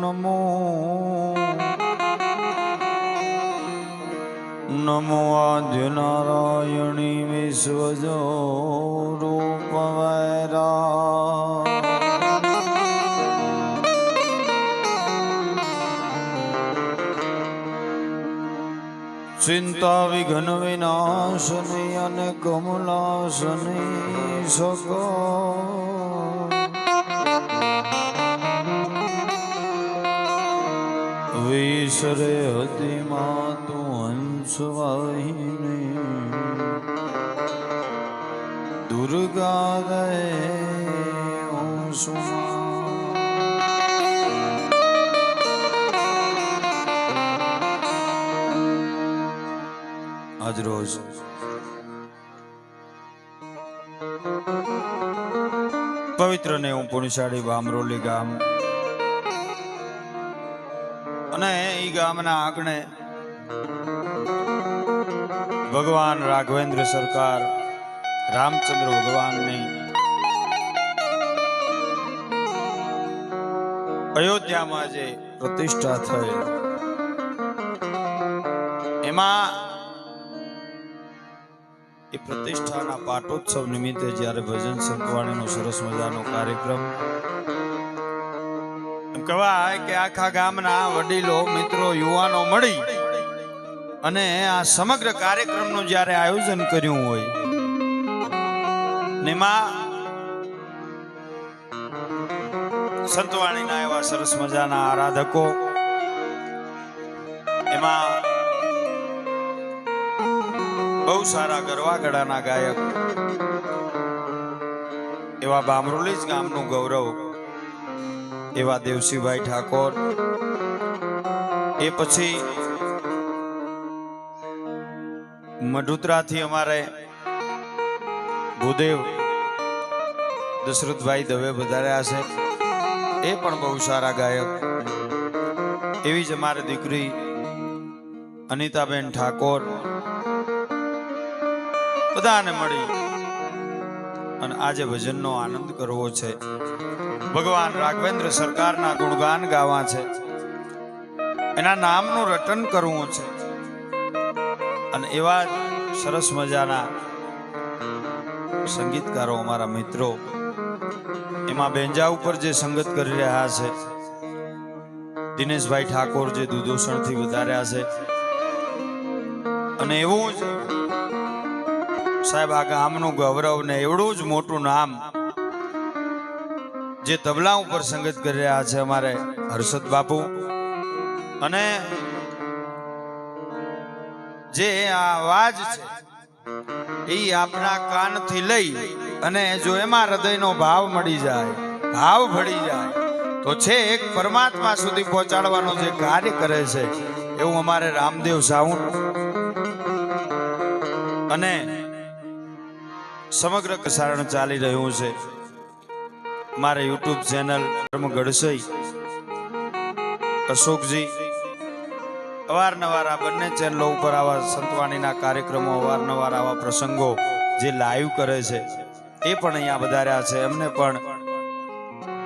નમો નમો આદ્યનારાયણી વિશ્વજો રૂપ વૈરા ચિંતા વિઘ્ન વિનાશની અને કમલાશની સકો વિસરે હતી માં તું હંસ વાહિની દુર્ગા ગયે સુમા. આજ રોજ પવિત્ર ને હું પુણ્યશાળી વામરોલી ગામ અને ગામના આંગણે ભગવાન રાઘવેન્દ્ર સરકાર, રામચંદ્ર ભગવાનની અયોધ્યામાં જે પ્રતિષ્ઠા થઈ, એમાં એ પ્રતિષ્ઠાના પાટોત્સવ નિમિત્તે જ્યારે ભજન સંતવાણીનો સરસ મજાનો કાર્યક્રમ કહેવાય કે આખા ગામના વડીલો, મિત્રો, યુવાનો મળી અને આ સમગ્ર કાર્યક્રમનું જ્યારે આયોજન કર્યું હોય, ને સંતવાણીના એવા સરસ મજાના આરાધકો, એમાં બહુ સારા ગરવાગડાના ગાયક, એવા બામરોલી જ ગામનું ગૌરવ એવા દેવસીભાઈ ઠાકોર. એ પછી મઢુતરાથી અમારે ભૂદેવ દશરથભાઈ દવે વધાર્યા છે. એ પણ બહુ સારા ગાયક. એવી જ અમારી દીકરી અનિતાબેન ઠાકોર. બધાને મળી. અને આજે ભજનનો આનંદ કરવો છે. ભગવાન રાઘવેન્દ્ર સરકારના ગુણગાન ગાવા છે. એના નામનું રટન કરવું છે. અને એવા સરસ મજાના સંગીતકારો અમારા મિત્રો. એમાં બેંજા ઉપર જે સંગત કરી રહ્યા છે. દિનેશભાઈ ઠાકોર જે દુધોષણથી વધાર્યા છે. અને એવું જ સાહેબ, આ ગામનું ગૌરવ ને એવડું જ મોટું નામ જે તબલા ઉપર સંગત કરી રહ્યા છે અમારે હર્ષદ બાપુ. અને જે આ અવાજ છે, એ આપણા કાનથી લઈ અને જો એમાં હૃદયનો ભાવ મળી જાય, ભાવ ભળી જાય, તો છે એક પરમાત્મા સુધી પહોંચાડવાનો જે કાર્ય કરે છે, એવું અમારે રામદેવ સાઉન્ડ અને સમગ્ર પ્રસારણ ચાલી રહ્યું છે. મારે યુટ્યુબ ચેનલ ધર્મ ગડસઈ. અશોકજી, અવારનવાર આ બંને ચેનલો ઉપર આવા સંતવાણીના કાર્યક્રમો, અવારનવાર આવા પ્રસંગો જે લાઈવ કરે છે, એ પણ અહીંયા વધાર્યા છે. એમને પણ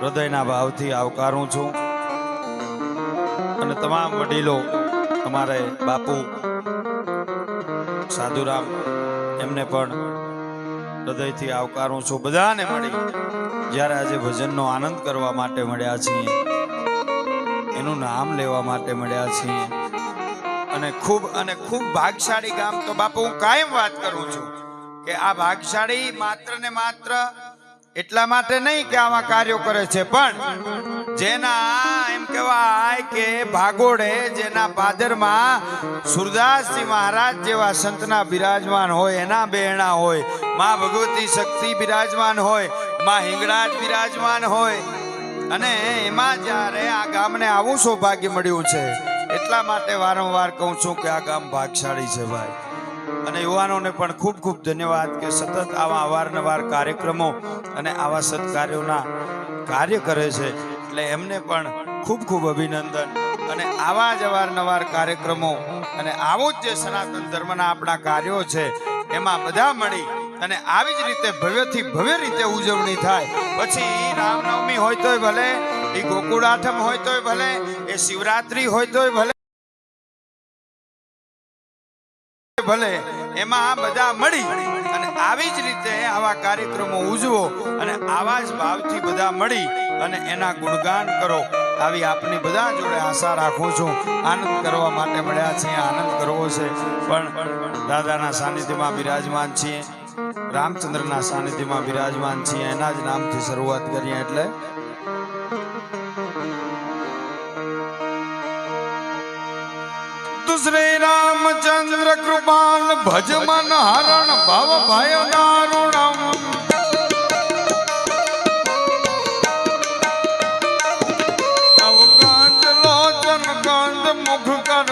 હૃદયના ભાવથી આવકારું છું. અને તમામ વડીલો અમારે બાપુ, સાધુરામ, એમને પણ હૃદયથી આવકારું છું. બધાને મળી જ્યારે આજે ભજનનો આનંદ કરવા માટે મળ્યા છીએ, એનું નામ લેવા માટે મળ્યા છીએ. અને ખૂબ અને ખૂબ ભાગશાળી ગામ તો બાપુ, હું કાયમ વાત કરું છું કે આ ભાગશાળી માત્ર ને માત્ર એટલા માટે નહીં કે આવા કાર્યો કરે છે, પણ જેના એમ કહેવાય કે ભાગોળે જેના પાદરમાં સુરદાસજી મહારાજ જેવા સંતના બિરાજમાન હોય, એના બહેણા હોય, માં ભગવતી શક્તિ બિરાજમાન હોય, માં હિંગળાજ બિરાજમાન હોય. અને એમાં જ્યારે આ ગામને આવું સૌભાગ્ય મળ્યું છે, એટલા માટે વારંવાર કહું છું કે આ ગામ ભાગશાળી છે ભાઈ. અને યુવાનોને પણ ખૂબ ખૂબ ધન્યવાદ કે સતત આવા અવારનવાર કાર્યક્રમો અને આવા સત્કાર્યોના કાર્ય કરે છે. એટલે એમને પણ ખૂબ ખૂબ અભિનંદન. અને આવા જ અવારનવાર કાર્યક્રમો અને આવું જ જે સનાતન ધર્મના આપણા કાર્યો છે, એમાં બધા મળી અને આવી જ રીતે ભવ્યથી ભવ્ય રીતે ઉજવણી થાય. પછી રામનવમી હોય તોય ભલે એ ગોકુળ આઠમ હોય તોય ભલે, એ શિવરાત્રી હોય તોય ભલે ભલે, એમાં આ બધા મળી અને આવી જ રીતે આવા કાર્યક્રમો ઉજવો અને આવા જ ભાવથી બધા મળી. અને એના ગુણગાન કરો. આવી આપની બધા જોડે આશા રાખું છું. આનંદ કરવા માટે મળ્યા છીએ, આનંદ કરવો છે. પણ દાદાના સાનિધ્યમાં બિરાજમાન છીએ, રામચંદ્રના સાનિધ્યમાં બિરાજમાન છીએ, એના જ નામથી શરૂઆત કરીએ એટલે શ્રી રામચંદ્ર કૃપાલ ભજમન હરણ ભવ ભય દારુણ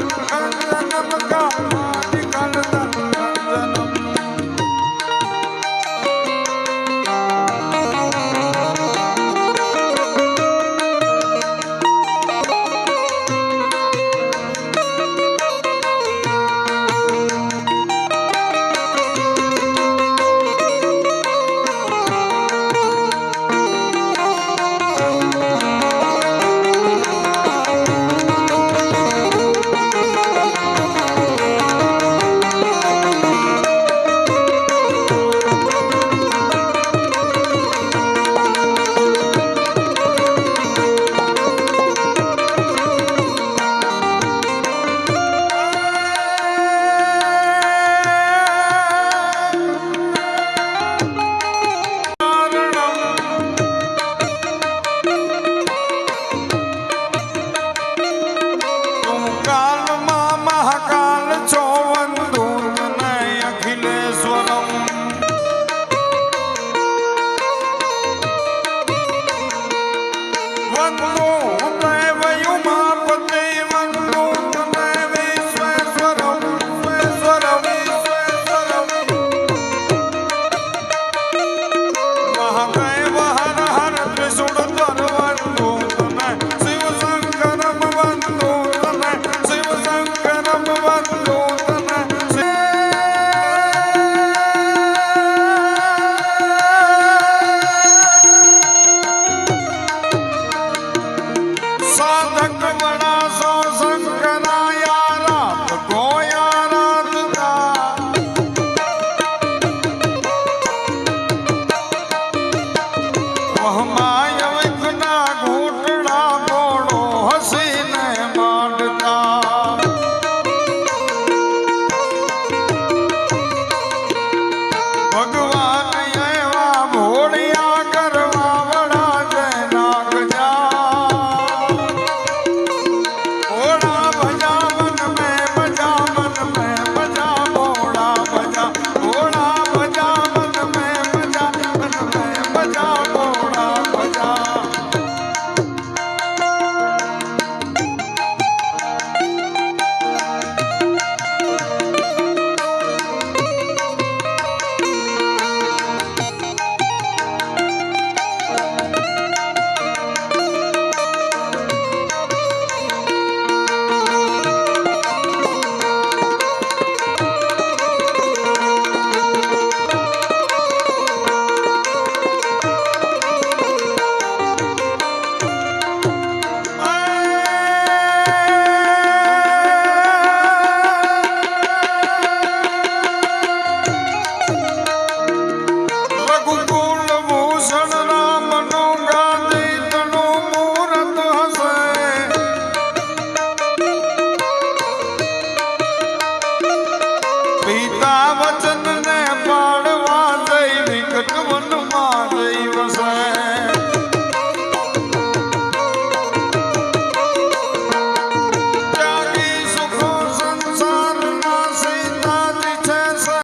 I'm gonna go.